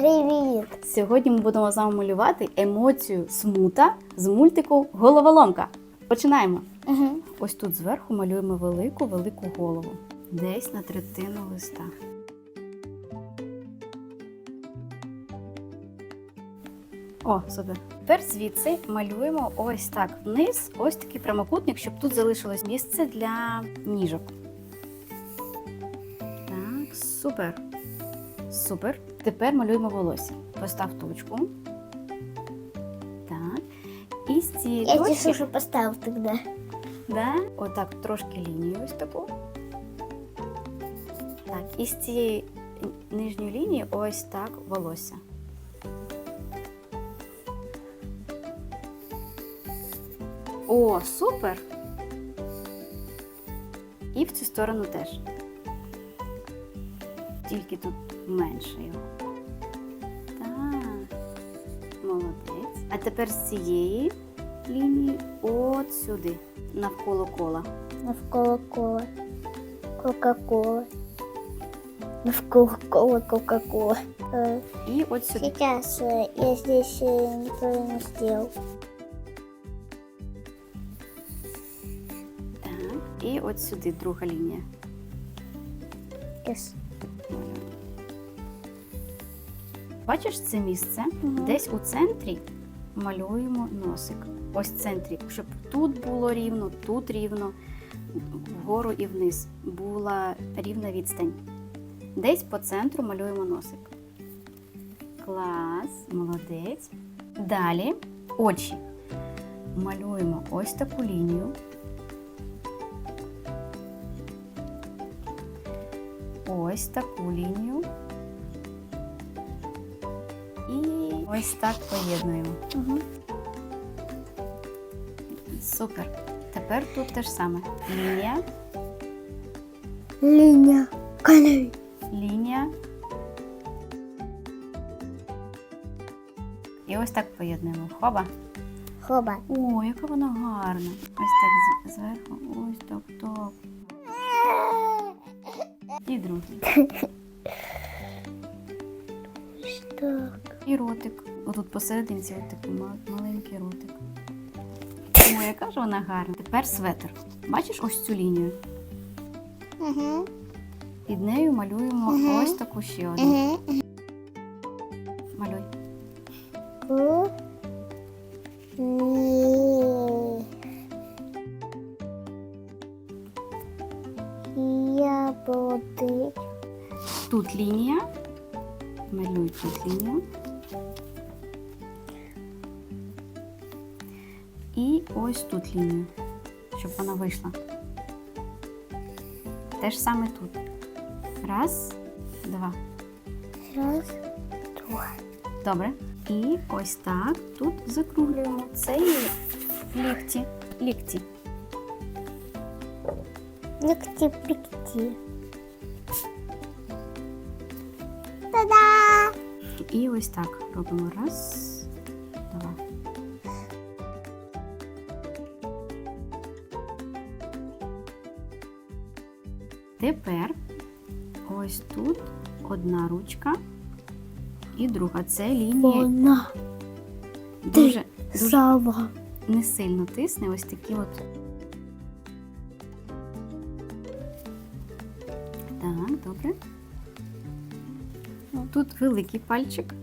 Привіт! Сьогодні ми будемо з вами малювати емоцію смута з мультику Головоломка. Починаємо. Угу. Ось тут зверху малюємо велику велику голову. Десь на третину листа. О, супер. Тепер звідси малюємо ось так вниз, ось такий прямокутник, щоб тут залишилось місце для ніжок. Так, супер. Супер. Тепер малюємо волосся. Постав точку. Так. І з цієї Я точки... тебе уже поставил тогда. Да? Отак трошки лінію ось таку. Так, і з цієї нижньої лінії ось так волосся. О, супер! І в цю сторону теж. Тільки тут менше його. Так, молодець. А тепер з цієї лінії от сюди, навколо кола. Навколо кола. Кока-кола. Навколо кола Кока-кола. Э, І от сюди. Сейчас э, я здесь э, неправильно сделал. Так. І от сюди друга лінія. Yes. Бачиш це місце? Мгм. Десь у центрі малюємо носик. Ось в центрі, щоб тут було рівно, тут рівно, вгору і вниз була рівна відстань. Десь по центру малюємо носик. Клас, молодець. Далі очі. Малюємо ось таку лінію. Ось таку лінію. І ось так поєднуємо. Угу. Супер. Тепер тут те ж саме. Лінія, Линия. Каней. лінія. І ось так поєднуємо. Хоба. Хоба. О, яка вона гарна. Ось так зверху. Ось так, так. І другий. І ротик. Отут посерединці от такий маленький ротик. О, яка ж вона гарна. Тепер светр. Бачиш ось цю лінію? Угу. Під нею малюємо угу. ось таку ще одну. Угу. І ось тут лінію, щоб вона вийшла. Те ж саме тут. Раз, два. Раз, два. Добре. І ось так тут закруглюємо. Це є лікті. Лікті. Ликти-пикти. Та-да! І ось так робимо. Раз, Тепер ось тут одна ручка і друга. Це лінія Вона дуже, дуже сова. не сильно тисне. Ось такі от. Так, добре. Тут великий пальчик.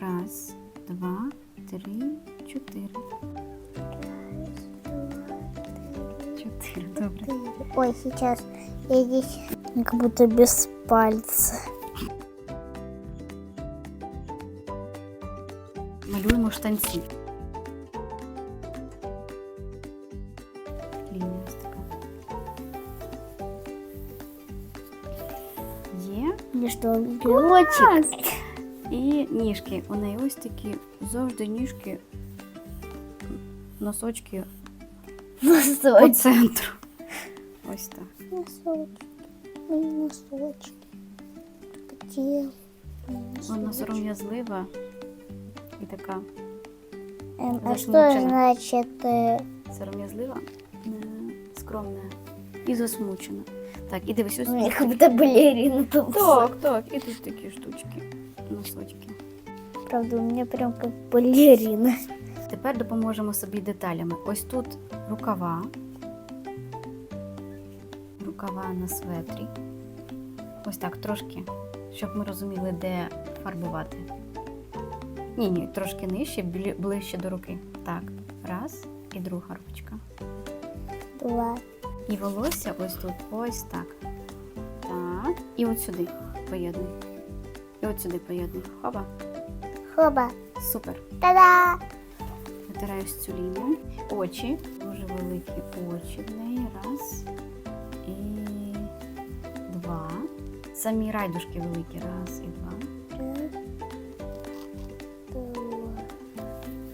Раз, два, три. Чотири, Ой, сейчас я здесь как будто без пальца. Малюємо штанці. Лінія ось така. Є. Или что, белочек? І ніжки. У неї ось такі завжди ніжки, носочки по Носочки. центру. Ось так. Носочки. Мои носочки. Где? Вона сором'язлива і така Эм, а что засмучена. значит э, сором'язлива, е, скромна і засмучена. Так, і дивись ось. У меня как будто балерина тут. Так, так, і тут такі штучки, носочки. Правда, у меня прям как балерина. Тепер допоможемо собі деталями. Ось тут рукава. Рукава на светрі. Ось так трошки, щоб ми розуміли, де фарбувати. Ні, ні, трошки нижче, ближче до руки. Так, раз і друга ручка. Два. І волосся ось тут, ось так. Так. І от сюди поєднуй. І от сюди поєднуй. Хоба. Хоба. Супер. Та-да! Витираю цю лінію. Очі. Дуже великі очі в неї. Раз. Самі райдушки великі. Раз і два.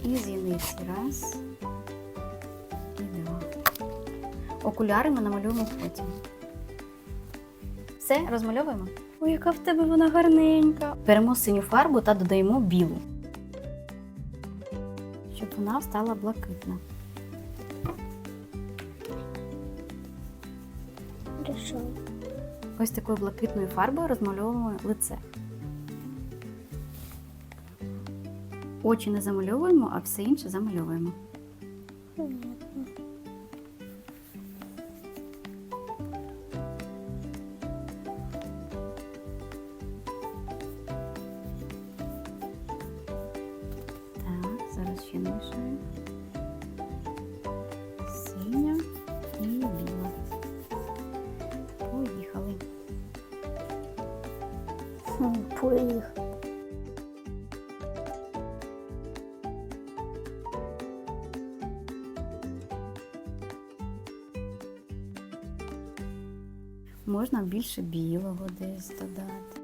І зіниці. Раз. І два. Окуляри ми намалюємо потім. Все, розмальовуємо. Ой, яка в тебе вона гарненька. Беремо синю фарбу та додаємо білу. Щоб вона стала блакитна. Хорошо. Ось такою блакитною фарбою розмальовуємо лице. Очі не замальовуємо, а все інше замальовуємо. Хм, Можна більше білого десь додати.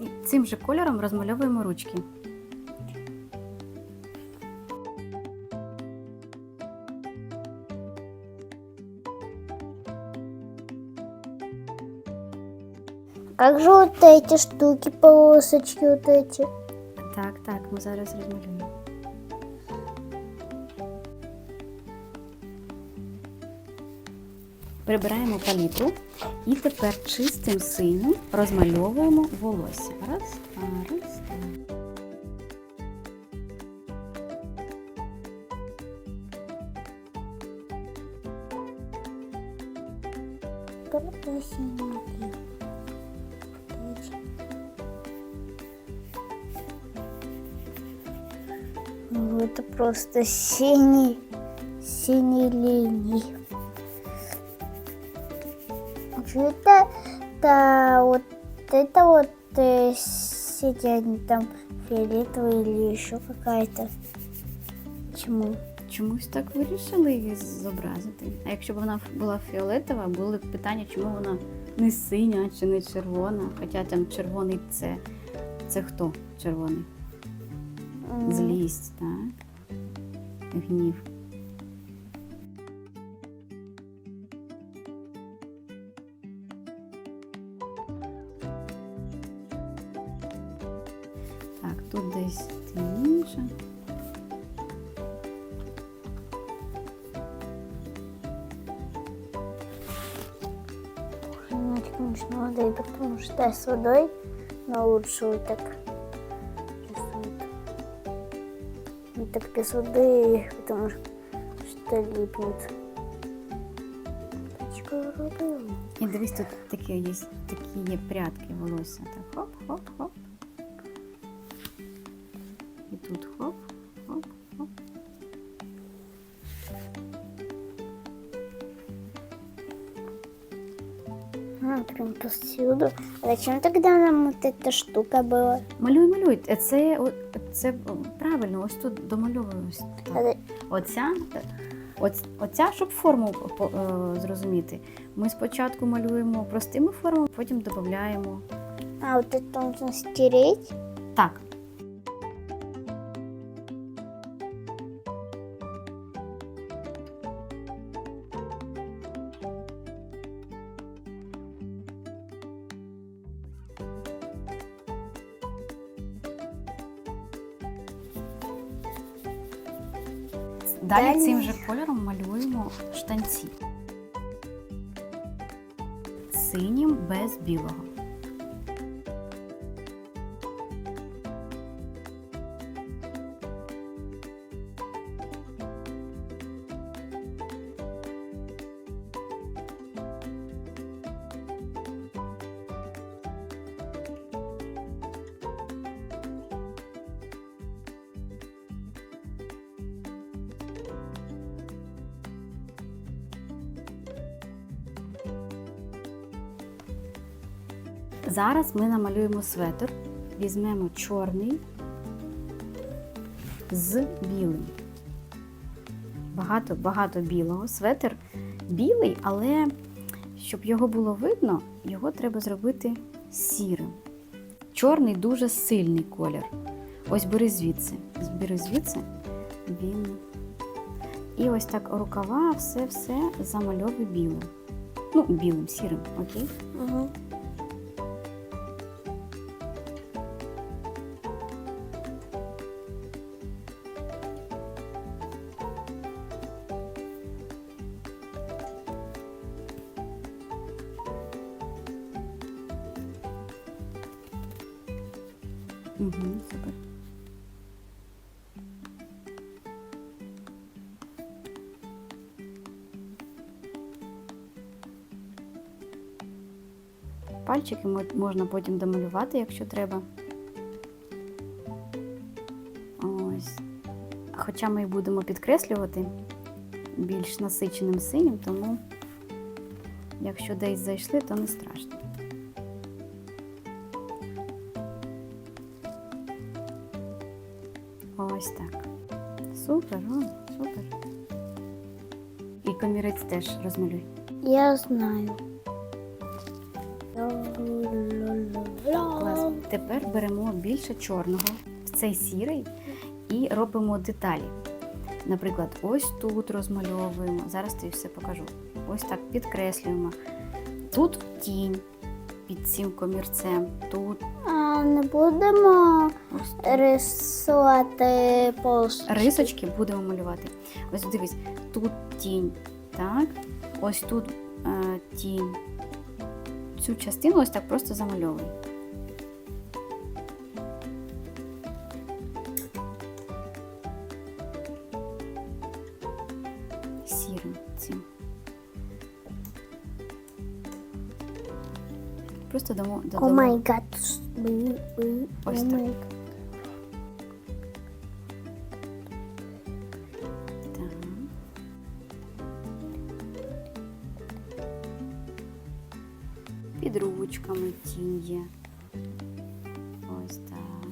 І цим же кольором розмальовуємо ручки. Как же вот эти штуки, полосочки вот эти? Так, так, ми зараз розмалюємо. Прибираємо палітру і тепер чистим синім розмальовуємо волосся. Раз, два, раз, два. Ну, это просто синий, синий линий Что это, это вот это вот э, сидят там фиолетовая или еще какая-то. Почему? Чомусь так вирішили її зобразити. А якщо б вона була фіолетова, були б питання, чому вона не синя чи не червона. Хоча там червоний це, це хто червоний? М, Злість, так? Гнів. тут десь темніше. Ну, это, конечно, водой, потому что с водой, но лучше вот так рисуют. Не так без воды, потому что липнет. Точка робила. І дивись, тут такі є, такі є прядки волосся. Так, хоп, хоп, хоп. І тут хоп, хоп, хоп. А, прям повсюду. А зачем тогда нам вот эта штука была? Малюй, малюй. Е, Це, о- це о, правильно, ось тут домальовую. Ось так. А, Оця, е, оць- оця, щоб форму по- е, зрозуміти. Ми спочатку малюємо простими формами, потім додаємо. а вот это нужно стереть? Так. Далі цим же кольором малюємо штанці. Синім без білого. Зараз ми намалюємо светр, візьмемо чорний з білим. Багато, багато білого. Светр білий, але щоб його було видно, його треба зробити сірим. Чорний дуже сильний колір. Ось бери звідси. Бери звідси, він. І ось так рукава, все-все замальовуй білим. Ну, білим, сірим, окей? Угу. Угу, супер. Пальчики можна потім домалювати, якщо треба. Ось. Хоча ми і будемо підкреслювати більш насиченим синім, тому якщо десь зайшли, то не страшно. Супер, о, супер. І комірець теж розмалюй. Я знаю. Клас. Тепер беремо більше чорного в цей сірий і робимо деталі. Наприклад, ось тут розмальовуємо. Зараз тобі все покажу. Ось так підкреслюємо. Тут тінь під цим комірцем. Тут А не будемо рисувати полосочки? Рисочки будемо малювати. Ось дивись, тут тінь, так? Ось тут е, тінь. Цю частину ось так просто замальовуй. Сірим цим. Просто дамо, О май гад. Ось так. Так. Під ручками тінь є. Ось так.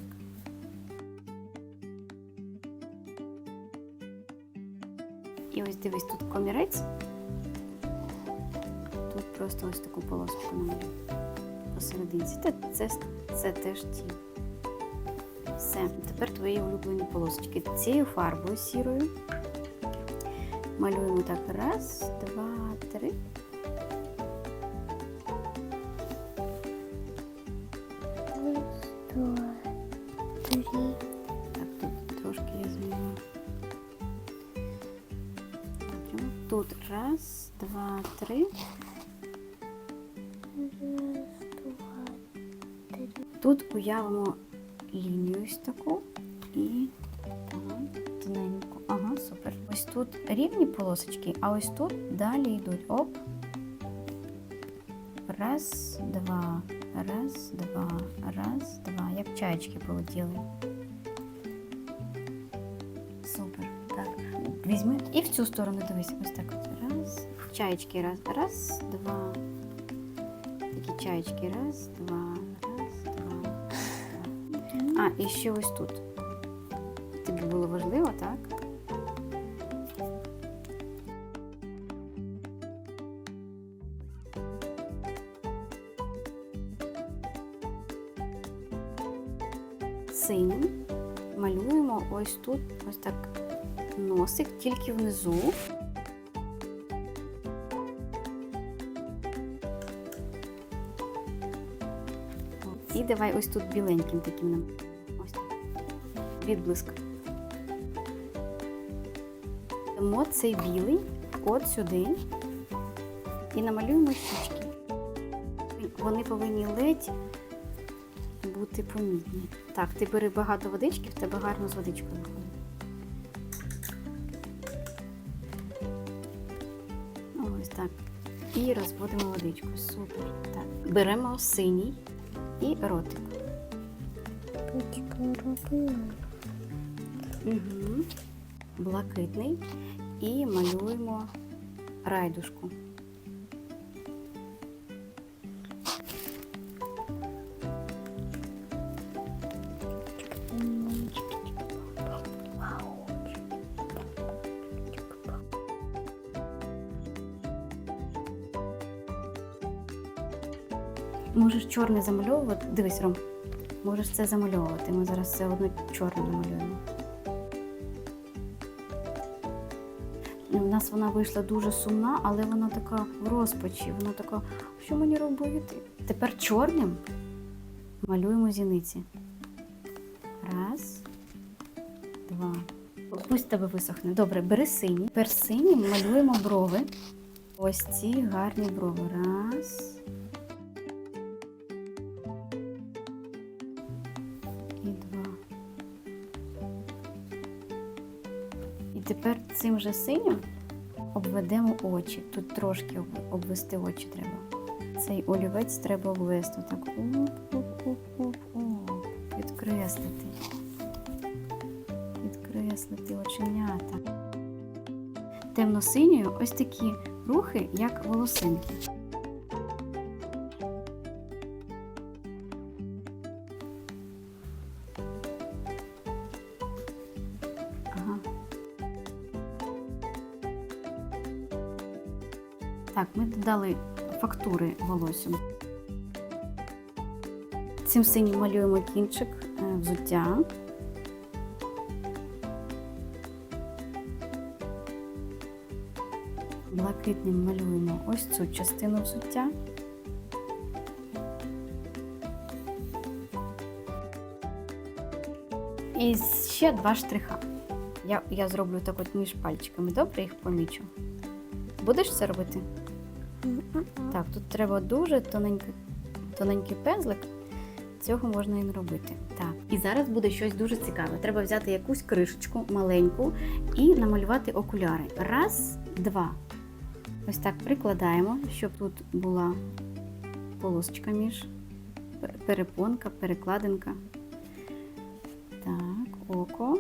І ось дивись, тут комірець. Тут просто ось таку полоску намалюю посерединці. Та це, це теж тінь. Все, тепер твої улюблені полосочки. Цією фарбою сірою. Малюємо так. Раз, два, три. Три. Так, трошки я зміню. Тут раз, два, три. Тут уявимо лінію ось таку і так, тоненьку. Ага, супер. Ось тут рівні полосочки, а ось тут далі йдуть оп. Раз, два, раз, два, раз, два. Як чаєчки полетіли. Супер. Так. Візьми і в цю сторону дивись. Ось так. Раз. Чаєчки раз. Раз, два. Такі чаєчки. Раз, два. А, і ще ось тут. Тобі було важливо, так? Синім малюємо ось тут, ось так носик, тільки внизу. Давай ось тут біленьким таким нам. Ось. Відблиск. Ставимо цей білий от сюди і намалюємо щічки. Вони повинні ледь бути помітні. Так, ти бери багато водички, в тебе гарно з водичкою виходить. Ось так. І розводимо водичку. Супер. Так. Беремо синій і ротик. Угу. Блакитний і малюємо райдушку. Можеш чорний замальовувати. Дивись, Ром, можеш це замальовувати. Ми зараз все одно чорне намалюємо. У нас вона вийшла дуже сумна, але вона така в розпачі. Вона така, що мені робити? Тепер чорним малюємо зіниці. Раз, два. Пусть тебе висохне. Добре, бери синій. Тепер синім малюємо брови. Ось ці гарні брови. Раз. Цим же синім обведемо очі. Тут трошки обвести очі треба. Цей олівець треба обвести. Так. Оп-оп-оп-оп. Підкреслити. Підкреслити оченята. Темно-синьою ось такі рухи, як волосинки. Так, ми додали фактури волоссям. Цим синім малюємо кінчик е, взуття. Блакитним малюємо ось цю частину взуття. І ще два штриха. Я, я зроблю так от між пальчиками. Добре, їх помічу. Будеш це робити? Так, тут треба дуже тоненький, тоненький пензлик. Цього можна і не робити. Так. І зараз буде щось дуже цікаве. Треба взяти якусь кришечку маленьку і намалювати окуляри. Раз, два. Ось так прикладаємо, щоб тут була полосочка між перепонка, перекладинка. Так, око.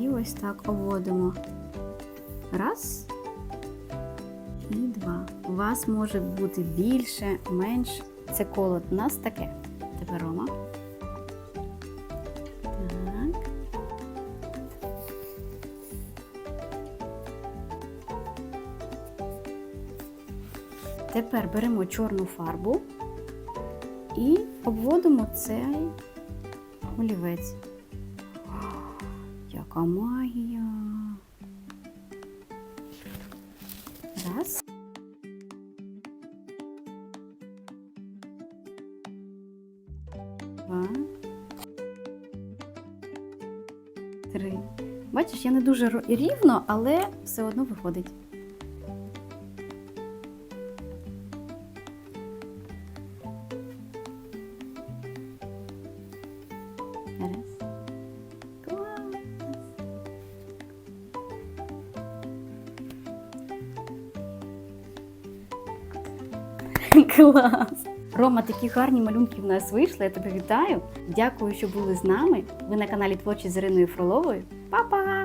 І ось так обводимо. Раз і два. У вас може бути більше, менше. Це коло у нас таке. Тепер Рома. Так. Тепер беремо чорну фарбу і обводимо цей олівець. Яка магія! Три. Бачиш, я не дуже рівно, але все одно виходить. Клас. Рома, такі гарні малюнки в нас вийшли. Я тебе вітаю. Дякую, що були з нами. Ви на каналі Творчі з Іриною Фроловою. Па-па!